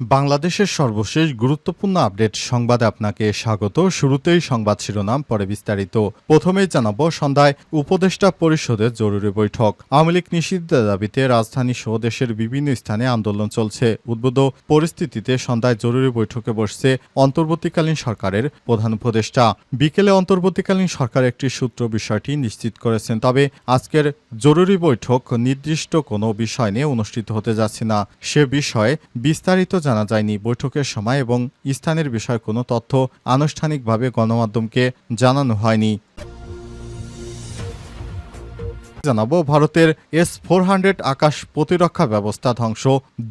বাংলাদেশের সর্বশেষ গুরুত্বপূর্ণ আপডেট সংবাদে আপনাকে স্বাগত। শুরুতেই সংবাদ শিরোনাম, পরে বিস্তারিত। প্রথমেই জানাব, সন্ধ্যায় উপদেষ্টা পরিষদের জরুরি বৈঠক। আওয়ামী লীগ নিষিদ্ধের দাবিতে রাজধানী সহ দেশের বিভিন্ন স্থানে আন্দোলন চলছে। উদ্বুদ্ধ পরিস্থিতিতে সন্ধ্যায় জরুরি বৈঠকে বসছে অন্তর্বর্তীকালীন সরকারের প্রধান উপদেষ্টা। বিকেলে অন্তর্বর্তীকালীন সরকার একটি সূত্র বিষয়টি নিশ্চিত করেছেন, তবে আজকের জরুরি বৈঠক নির্দিষ্ট কোনো বিষয় নিয়ে অনুষ্ঠিত হতে যাচ্ছে না। সে বিষয়ে বিস্তারিত জানা যায়নি বৈঠকের সময় এবং স্থানের বিষয়ে কোনো তথ্য আনুষ্ঠানিকভাবে গণমাধ্যমকে জানানো হয়নি। জানাব, ভারতের এস ফোর আকাশ প্রতিরক্ষা ব্যবস্থা ধ্বংস,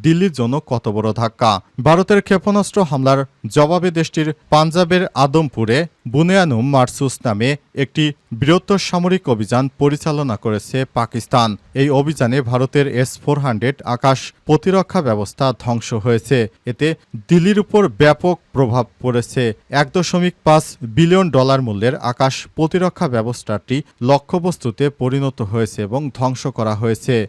দিল্লির জন্য কত বড় ধাক্কা। ভারতের ক্ষেপণাস্ত্র হামলার জবাবে দেশটির পাঞ্জাবের আদমপুরে বুনেয়ানুম মারসুস নামে একটি বৃহত্তর সামরিক অভিযান পরিচালনা করেছে পাকিস্তান। এই অভিযানে ভারতের এস ফোর আকাশ প্রতিরক্ষা ব্যবস্থা ধ্বংস হয়েছে। এতে দিল্লির উপর ব্যাপক প্রভাব পড়েছে। এক দশমিক পাঁচ বিলিয়ন ডলার মূল্যের আকাশ প্রতিরক্ষা ব্যবস্থাটি লক্ষ্যবস্তুতে পরিণত হয়েছে। এবং ধ্বংস করা হয়েছে।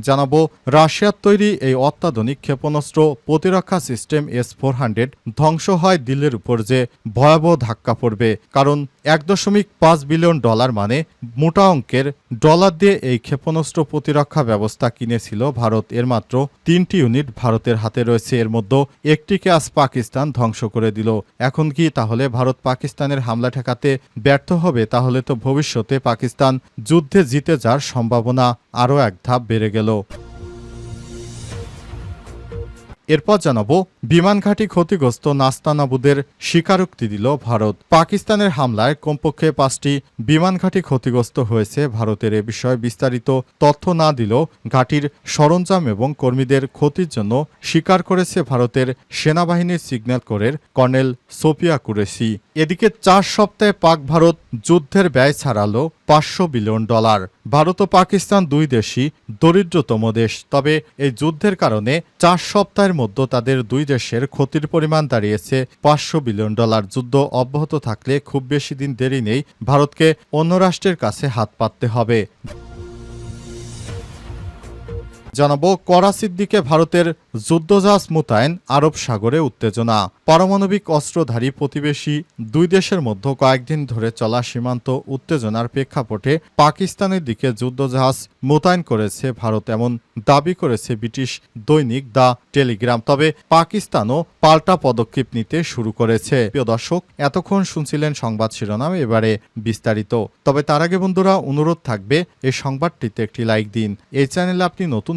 জানাব, রাশিয়ার তৈরি এই অত্যাধুনিক ক্ষেপণাস্ত্র প্রতিরক্ষা সিস্টেম এস ফোর হান্ড্রেড ধ্বংস হয় দিল্লির উপর যে ভয়াবহ ধাক্কা পড়বে। কারণ এক দশমিক পাঁচ বিলিয়ন ডলার মানে মোটা অঙ্কের ডলার দিয়ে এই ক্ষেপণাস্ত্র প্রতিরক্ষা ব্যবস্থা কিনেছিল ভারত। এর মাত্র তিনটি ইউনিট ভারতের হাতে রয়েছে। এর মধ্যে একটিকে আজ পাকিস্তান ধ্বংস করে দিল। এখন কি তাহলে ভারত পাকিস্তানের হামলা ঠেকাতে ব্যর্থ হবে? তাহলে তো ভবিষ্যতে পাকিস্তান যুদ্ধে জিতে যাওয়ার সম্ভাবনা আরও এক ধাপ বেড়ে গেল। এরপর জানাব, বিমান ঘাঁটি ক্ষতিগ্রস্ত নাস্তানাবুদের স্বীকারোক্তি দিল ভারত। পাকিস্তানের হামলায় কমপক্ষে পাঁচটি বিমান ঘাঁটি ক্ষতিগ্রস্ত হয়েছে ভারতের এ বিষয়ে বিস্তারিত তথ্য না দিলেও ঘাঁটির সরঞ্জাম এবং কর্মীদের ক্ষতির জন্য স্বীকার করেছে ভারতের সেনাবাহিনীর সিগন্যাল কোরের কর্নেল সোফিয়া কুরেশি। এদিকে চার সপ্তাহে পাক ভারত যুদ্ধের ব্যয় ছাড়ালো পাঁচশো বিলিয়ন ডলার। ভারত ও পাকিস্তান দুই দেশই দরিদ্রতম দেশ। তবে এই যুদ্ধের কারণে চার সপ্তাহের মধ্যে তাদের দুই দেশের ক্ষতির পরিমাণ দাঁড়িয়েছে। পাঁচশো বিলিয়ন ডলার যুদ্ধ অব্যাহত থাকলে খুব বেশি দিন দেরি নেই ভারতকে অন্য রাষ্ট্রের কাছে হাত পাততে হবে। জানাব করাচির দিকে ভারতের যুদ্ধজাহাজ মোতায়েন আরব সাগরে উত্তেজনা। পারমাণবিক অস্ত্রধারী প্রতিবেশী দুই দেশের মধ্যে কয়েকদিন ধরে চলা সীমান্ত উত্তেজনার প্রেক্ষাপটে পাকিস্তানের দিকে যুদ্ধজাহাজ মোতায়েন করেছে ভারত এমন দাবি করেছে ব্রিটিশ দৈনিক দ্য টেলিগ্রাম। তবে পাকিস্তানও পাল্টা পদক্ষেপ নিতে শুরু করেছে। প্রিয় দর্শক, এতক্ষণ শুনছিলেন সংবাদ শিরোনাম, এবারে বিস্তারিত। তবে তার আগে বন্ধুরা, অনুরোধ থাকবে, এই সংবাদটিতে একটি লাইক দিন। এই চ্যানেলে আপনি নতুন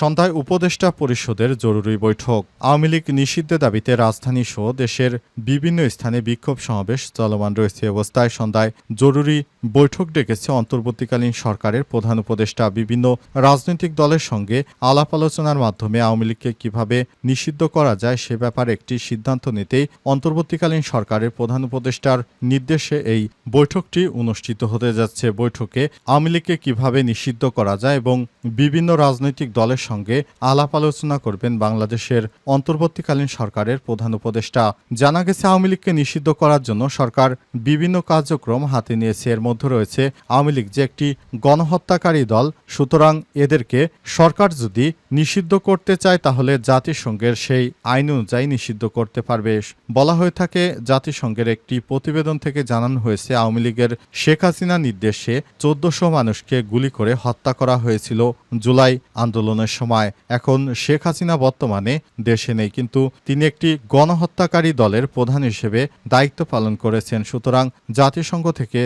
সন্ধ্যায় উপদেষ্টা পরিষদের জরুরি বৈঠক। আওয়ামী লীগ নিষিদ্ধের দাবিতে রাজধানী সহ দেশের বিভিন্ন স্থানে বিক্ষোভ সমাবেশ চলমান রয়েছে। অবস্থায় সন্ধ্যায় জরুরি বৈঠক ডেকেছে অন্তর্বর্তীকালীন সরকারের প্রধান উপদেষ্টা। বিভিন্ন রাজনৈতিক দলের সঙ্গে আলাপ আলোচনার মাধ্যমে আওয়ামী লীগকে কীভাবে নিষিদ্ধ করা যায় সে ব্যাপারে একটি সিদ্ধান্ত নিতেই অন্তর্বর্তীকালীন সরকারের প্রধান উপদেষ্টার নির্দেশে এই বৈঠকটি অনুষ্ঠিত হতে যাচ্ছে। বৈঠকে আওয়ামী লীগকে কীভাবে নিষিদ্ধ করা যায় এবং বিভিন্ন রাজনৈতিক দলের সঙ্গে আলাপ আলোচনা করবেন বাংলাদেশের অন্তর্বর্তীকালীন সরকারের প্রধান উপদেষ্টা। জানা গেছে, আওয়ামী লীগকে নিষিদ্ধ করার জন্য সরকার বিভিন্ন কার্যক্রম হাতে নিয়েছে। এর মধ্যে রয়েছে আওয়ামী লীগ যে একটি গণহত্যাকারী দল। সুতরাং এদেরকে সরকার যদি নিষিদ্ধ করতে চায়, তাহলে জাতিসংঘের সেই আইন অনুযায়ী নিষিদ্ধ করতে পারবে। বলা হয়ে থাকে, জাতিসংঘের একটি প্রতিবেদন থেকে জানানো হয়েছে, আওয়ামী লীগের শেখ হাসিনা নির্দেশে চোদ্দশো মানুষকে গুলি করে হত্যা করা হয়েছিল জুলাই আন্দোলনের সময় এখন শেখ হাসিনা বর্তমানে দেশে নেই, কিন্তু তিনি একটি গণহত্যাকারী দলের প্রধান হিসেবে দায়িত্ব পালন করেছেন। সুতরাং জাতিসংঘ থেকে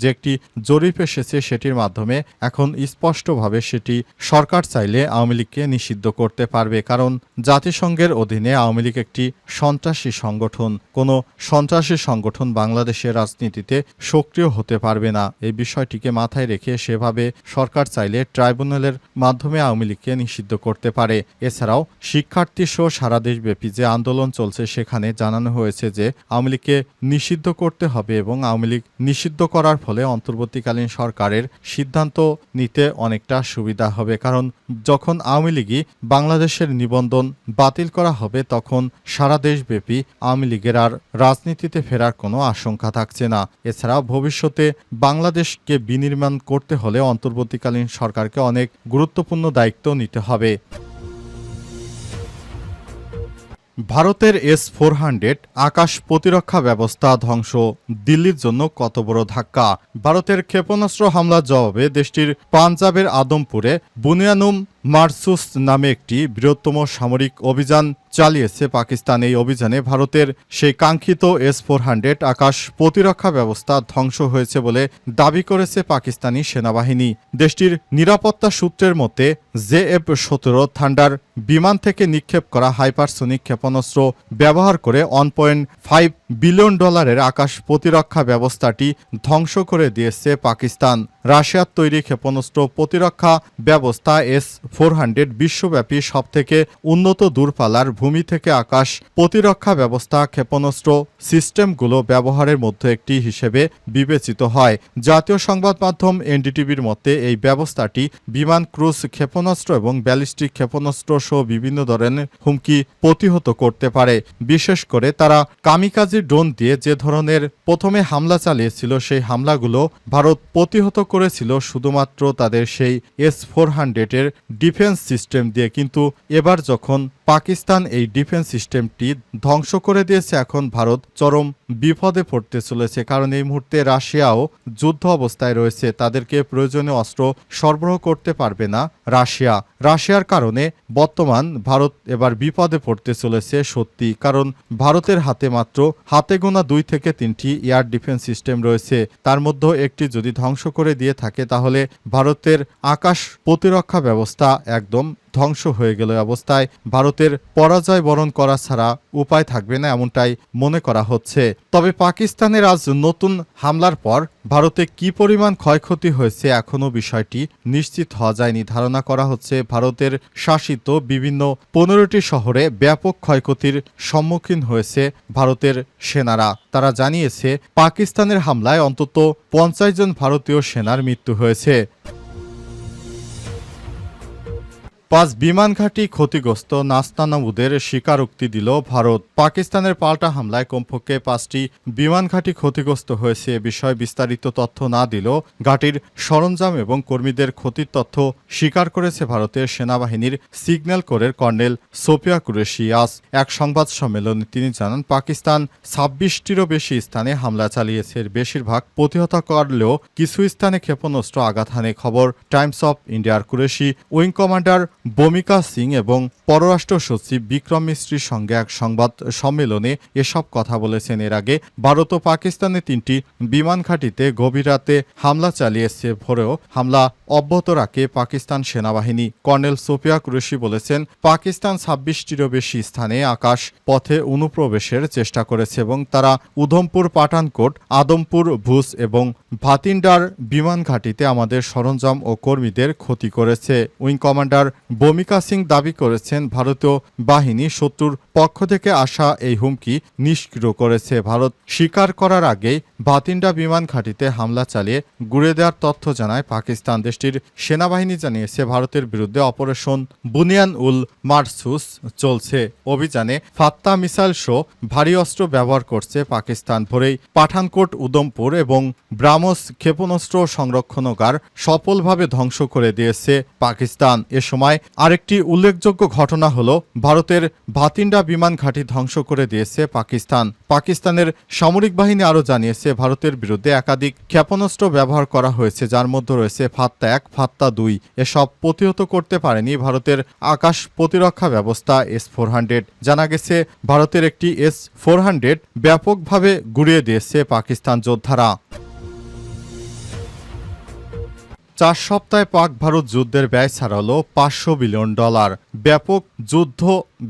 যে একটি জরিপ এসেছে সেটির মাধ্যমে এখন স্পষ্টভাবে সেটি সরকার চাইলে আওয়ামী লীগকে নিষিদ্ধ করতে পারবে, কারণ জাতিসংঘের অধীনে আওয়ামী লীগ একটি সন্ত্রাসী সংগঠন। কোনো সন্ত্রাসী সংগঠন বাংলাদেশের রাজনীতিতে সক্রিয় হতে পারবে না। এই বিষয়টিকে মাথায় রেখে সেভাবে সরকার চাইলে ট্রাইব্যুনালের মাধ্যমে আওয়ামী লীগকে নিষিদ্ধ করতে পারে। এছাড়াও শিক্ষার্থী সহ সারা দেশব্যাপী যে আন্দোলন চলছে, সেখানে জানানো হয়েছে যে আওয়ামী লীগকে নিষিদ্ধ করতে হবে এবং আওয়ামী লীগ নিষিদ্ধ করার ফলে অন্তর্বর্তীকালীন সরকারের সিদ্ধান্ত নিতে অনেকটা সুবিধা হবে। কারণ, যখন আওয়ামী লীগই বাংলাদেশের নিবন্ধন বাতিল করা হবে, তখন সারা দেশব্যাপী আওয়ামী লীগের আর রাজনীতিতে ফেরার কোনো আশঙ্কা থাকছে না। এছাড়াও, ভবিষ্যতে বাংলাদেশকে বিনির্মাণ করতে হলে অন্তর্বর্তীকালীন সরকারকে অনেক গুরুত্বপূর্ণ দায়িত্ব নিতে হবে। ভারতের এস ফোর হান্ড্রেড আকাশ প্রতিরক্ষা ব্যবস্থা ধ্বংস, দিল্লির জন্য কত বড় ধাক্কা? ভারতের ক্ষেপণাস্ত্র হামলার জবাবে দেশটির পাঞ্জাবের আদমপুরে বুনিয়ানুম মারসুস নামে একটি বৃহত্তম সামরিক অভিযান চালিয়েছে পাকিস্তান। এই অভিযানে ভারতের সেই কাঙ্ক্ষিত এস ফোর হান্ড্রেড আকাশ প্রতিরক্ষা ব্যবস্থা ধ্বংস হয়েছে বলে দাবি করেছে পাকিস্তানি সেনাবাহিনী। দেশটির নিরাপত্তা সূত্রের মতে, জে এফ সতেরো থান্ডার বিমান থেকে নিক্ষেপ করা হাইপারসোনিক ক্ষেপণাস্ত্র ব্যবহার করে ওয়ান পয়েন্ট ফাইভ বিলিয়ন ডলারের আকাশ প্রতিরক্ষা ব্যবস্থাটি ধ্বংস করে দিয়েছে পাকিস্তান। রাশিয়ার তৈরি ক্ষেপণাস্ত্র প্রতিরক্ষা ব্যবস্থা এস ফোর হান্ড্রেড বিশ্বব্যাপী সবথেকে উন্নত দূরপাল্লার ভূমি থেকে আকাশ প্রতিরক্ষা ব্যবস্থা ক্ষেপণাস্ত্র সিস্টেমগুলো ব্যবহারের মধ্যে একটি হিসেবে বিবেচিত হয়। জাতীয় সংবাদ মাধ্যম এনডিটিভির মতে, এই ব্যবস্থাটি বিমান ক্রুজ ক্ষেপণাস্ত্র এবং ব্যালিস্টিক ক্ষেপণাস্ত্র সহ বিভিন্ন ধরনের হুমকি প্রতিহত করতে পারে। বিশেষ করে তারা ড্রোন দিয়ে যে ধরনের প্রথমে হামলা চালিয়েছিল সেই হামলাগুলো ভারত প্রতিহত করেছিল শুধুমাত্র তাদের সেই এস ফোর হান্ড্রেডের ডিফেন্স সিস্টেম দিয়ে। কিন্তু এবার যখন পাকিস্তান এই ডিফেন্স সিস্টেমটি ধ্বংস করে দিয়েছে, এখন ভারত চরম বিপদে পড়তে চলেছে কারণ এই মুহূর্তে রাশিয়াও যুদ্ধ অবস্থায় রয়েছে। তাদেরকে প্রয়োজনীয় অস্ত্র সরবরাহ করতে পারবে না রাশিয়া। রাশিয়ার কারণে বর্তমান ভারত এবার বিপদে পড়তে চলেছে সত্যি। কারণ ভারতের হাতে মাত্র হাতে গোনা দুই থেকে তিনটি এয়ার ডিফেন্স সিস্টেম রয়েছে। তার মধ্যে একটি যদি ধ্বংস করে দিয়ে থাকে, তাহলে ভারতের আকাশ প্রতিরক্ষা ব্যবস্থা একদম ধ্বংস হয়ে গেল অবস্থায়। ভারতের পরাজয় বরণ করা ছাড়া উপায় থাকবে না এমনটাই মনে করা হচ্ছে। তবে পাকিস্তানের আজ নতুন হামলার পর ভারতে কি পরিমাণ ক্ষয়ক্ষতি হয়েছে এখনও বিষয়টি নিশ্চিত হওয়া যায়নি। ধারণা করা হচ্ছে ভারতের শাসিত বিভিন্ন পনেরোটি শহরে ব্যাপক ক্ষয়ক্ষতির সম্মুখীন হয়েছে ভারতের সেনারা। তারা জানিয়েছে, পাকিস্তানের হামলায় অন্তত পঞ্চাশ জন ভারতীয় সেনার মৃত্যু হয়েছে। পাঁচ বিমান ঘাঁটি ক্ষতিগ্রস্ত নাস্তানাবুদের স্বীকারোক্তি দিল ভারত। পাকিস্তানের পাল্টা হামলায় কমপক্ষে পাঁচটি বিমান ঘাঁটি ক্ষতিগ্রস্ত হয়েছে এ বিষয়ে বিস্তারিত তথ্য না দিলেও ঘাঁটির সরঞ্জাম এবং কর্মীদের ক্ষতির তথ্য স্বীকার করেছে ভারতের সেনাবাহিনীর সিগন্যাল কোরের কর্নেল সোফিয়া কুরেশি। আজ এক সংবাদ সম্মেলনে তিনি জানান, পাকিস্তান ছাব্বিশটিরও বেশি স্থানে হামলা চালিয়েছে। এর বেশিরভাগ প্রতিহত করলেও কিছু স্থানে ক্ষেপণাস্ত্র আঘাত হানে। খবর টাইমস অফ ইন্ডিয়ার কুরেশি, উইং কমান্ডার বমিকা সিং এবং পররাষ্ট্র সচিব বিক্রম মিস্ত্রির সঙ্গে এক সংবাদ সম্মেলনে এসব কথা বলেছেন। এর আগে ভারত ও পাকিস্তানে তিনটি বিমান ঘাঁটিতে গভীর রাতে হামলা চালিয়েছে, ভোরেও হামলা অব্যাহত রাখে পাকিস্তান সেনাবাহিনী। কর্নেল সোফিয়া কুরেশি বলেছেন, পাকিস্তান ছাব্বিশটিরও বেশি স্থানে আকাশ পথে অনুপ্রবেশের চেষ্টা করেছে এবং তারা উধমপুর পাঠানকোট, আদমপুর, ভুজ এবং ভাতিন্ডার বিমান ঘাঁটিতে আমাদের সরঞ্জাম ও কর্মীদের ক্ষতি করেছে। উইং কমান্ডার বমিকা সিং দাবি করেছেন, ভারতীয় বাহিনী শত্রুর পক্ষ থেকে আসা এই হুমকি নিষ্ক্রিয় করেছে। ভারত স্বীকার করার আগেই ভাতিন্ডা বিমান ঘাঁটিতে হামলা চালিয়ে গুড়ে দেওয়ার তথ্য জানায় পাকিস্তান দেশটির সেনাবাহিনী জানিয়েছে, ভারতের বিরুদ্ধে অপারেশন বুনিয়ান উল মারসুস চলছে। অভিযানে ফাত্তা মিসাইল শো ভারী অস্ত্র ব্যবহার করছে পাকিস্তান। ভোরেই পাঠানকোট উদমপুর এবং ব্রাহ্মস ক্ষেপণাস্ত্র সংরক্ষণগার সফলভাবে ধ্বংস করে দিয়েছে পাকিস্তান। এ সময় আরেকটি উল্লেখযোগ্য ঘটনা হল, ভারতের ভাতিন্ডা বিমান ঘাঁটি ধ্বংস করে দিয়েছে পাকিস্তান। পাকিস্তানের সামরিক বাহিনী আরও জানিয়েছে, ভারতের বিরুদ্ধে একাধিক ক্ষেপণাস্ত্র ব্যবহার করা হয়েছে, যার মধ্যে রয়েছে ফাত্তা এক ফাত্তা দুই। এসব প্রতিহত করতে পারেনি ভারতের আকাশ প্রতিরক্ষা ব্যবস্থা এস ফোর হান্ড্রেড। জানা গেছে, ভারতের একটি এস ফোর হান্ড্রেড ব্যাপকভাবে গুড়িয়ে দিয়েছে পাকিস্তান যোদ্ধারা। চার সপ্তাহে পাক ভারত যুদ্ধের ব্যয় ছাড়ালো পাঁচশো বিলিয়ন ডলার। ব্যাপক যুদ্ধ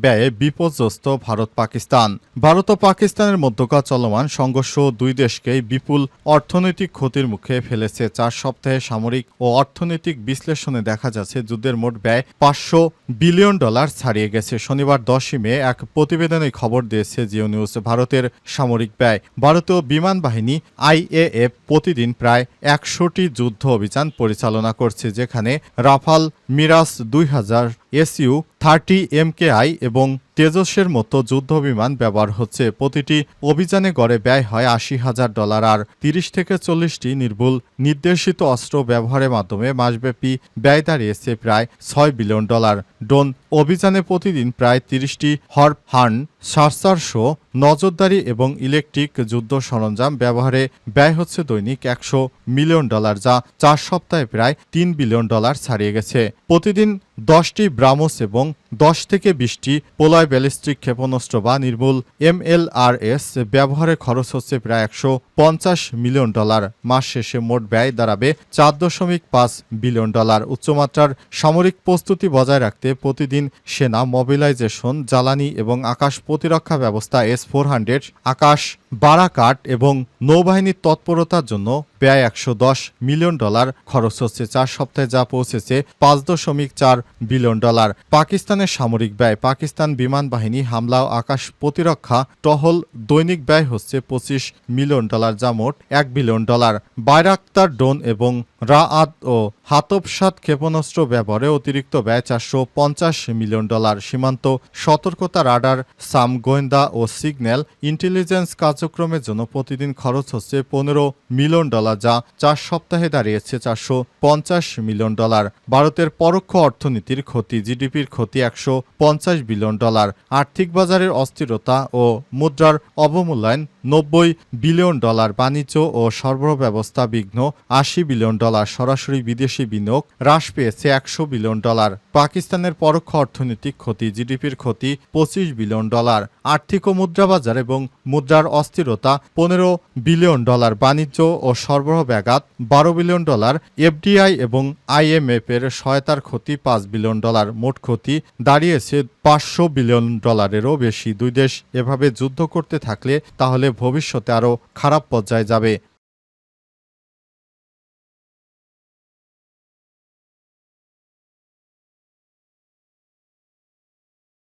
ব্যয়ে বিপর্যস্ত ভারত পাকিস্তান। ভারত ও পাকিস্তানের মধ্যকার চলমান সংঘর্ষ দুই দেশকেই বিপুল অর্থনৈতিক ক্ষতির মুখে ফেলেছে। চার সপ্তাহে সামরিক ও অর্থনৈতিক বিশ্লেষণে দেখা যাচ্ছে, যুদ্ধের মোট ব্যয় পাঁচশো বিলিয়ন ডলার ছাড়িয়ে গেছে। শনিবার দশই মে এক প্রতিবেদনে খবর দিয়েছে জিও নিউজ ভারতের সামরিক ব্যয়। ভারতীয় বিমান বাহিনী আইএএফ প্রতিদিন প্রায় একশোটি যুদ্ধ অভিযান পরিচালনা করছে, যেখানে রাফাল মিরাস দুই হাজার এসইউ থার্টি এমকেআই এবং তেজসের মতো যুদ্ধ বিমান ব্যবহার হচ্ছে। প্রতিটি অভিযানে গড়ে ব্যয় হয় আশি হাজার ডলার আর তিরিশ থেকে চল্লিশটি নির্ভুল নির্দেশিত অস্ত্র ব্যবহারের মাধ্যমে মাসব্যাপী ব্যয় দাঁড়িয়েছে প্রায় ছয় বিলিয়ন ডলার। ড্রোন অভিযানে প্রতিদিন প্রায় তিরিশটি হর্প হান সারসারশো নজরদারি এবং ইলেকট্রিক যুদ্ধ সরঞ্জাম ব্যবহারে ব্যয় হচ্ছে দৈনিক একশো মিলিয়ন ডলার, যা চার সপ্তাহে প্রায় তিন বিলিয়ন ডলার ছাড়িয়ে গেছে। প্রতিদিন দশটি ব্রামোস এবং দশ থেকে বিশটি পোলয় ব্যালিস্টিক ক্ষেপণাস্ত্র বা নির্মূল এমএলআরএস ব্যবহারে খরচ হচ্ছে প্রায় একশো পঞ্চাশ মিলিয়ন ডলার। মাস শেষে মোট ব্যয় দাঁড়াবে চার দশমিক পাঁচ বিলিয়ন ডলার। উচ্চমাত্রার সামরিক প্রস্তুতি বজায় রাখতে প্রতিদিন সেনা মোবিলাইজেশন জ্বালানি এবং আকাশ প্রতিরক্ষা ব্যবস্থা এস ফোর হান্ড্রেড আকাশ বারাকাট এবং নৌবাহিনীর তৎপরতার জন্য ব্যয় একশো দশ মিলিয়ন ডলার খরচ হচ্ছে চার সপ্তাহে যা পৌঁছেছে পাঁচ দশমিক চার বিলিয়ন ডলার। পাকিস্তানের সামরিক ব্যয়, পাকিস্তান বিমান বাহিনী হামলা ও আকাশ প্রতিরক্ষা টহল দৈনিক ব্যয় হচ্ছে পঁচিশ মিলিয়ন ডলার, যা মোট এক বিলিয়ন ডলার। বাইরাক্তার ড্রোন এবং রাআত ও হাতবসাত ক্ষেপণাস্ত্র ব্যবহারে অতিরিক্ত ব্যয় চারশো পঞ্চাশ মিলিয়ন ডলার। সীমান্ত সতর্কতা রাডার, সাম গোয়েন্দা ও সিগন্যাল ইন্টেলিজেন্স কার্যক্রমের জন্য প্রতিদিন খরচ হচ্ছে পনেরো মিলিয়ন ডলার, যা চার সপ্তাহে দাঁড়িয়েছে চারশো পঞ্চাশ মিলিয়ন ডলার। ভারতের পরোক্ষ অর্থনীতির ক্ষতি, জিডিপির ক্ষতি একশো পঞ্চাশ বিলিয়ন ডলার। আর্থিক বাজারের অস্থিরতা ও মুদ্রার অবমূল্যায়ন নব্বই বিলিয়ন ডলার বাণিজ্য ও সরবরাহ ব্যবস্থা বিঘ্ন, আশি বিলিয়ন ডলার সরাসরি বিদেশি বিনিয়োগ, হ্রাস পেয়েছে একশো বিলিয়ন ডলার। পাকিস্তানের পরোক্ষ অর্থনৈতিক ক্ষতি, জিডিপির ক্ষতি, পঁচিশ বিলিয়ন ডলার। আর্থিক ও মুদ্রা বাজার এবং মুদ্রার অস্থিরতা, পনেরো বিলিয়ন ডলার বাণিজ্য ও সরবরাহ ব্যাঘাত, বারো বিলিয়ন ডলার এফডিআই এবং আইএমএফ এর সহায়তার ক্ষতি, পাঁচ বিলিয়ন ডলার মোট ক্ষতি। দাঁড়িয়েছে পাঁচশো বিলিয়ন ডলারেরও বেশি। দুই দেশ এভাবে যুদ্ধ করতে থাকলে তাহলে ভবিষ্যতে আরও খারাপ পর্যায়ে যাবে।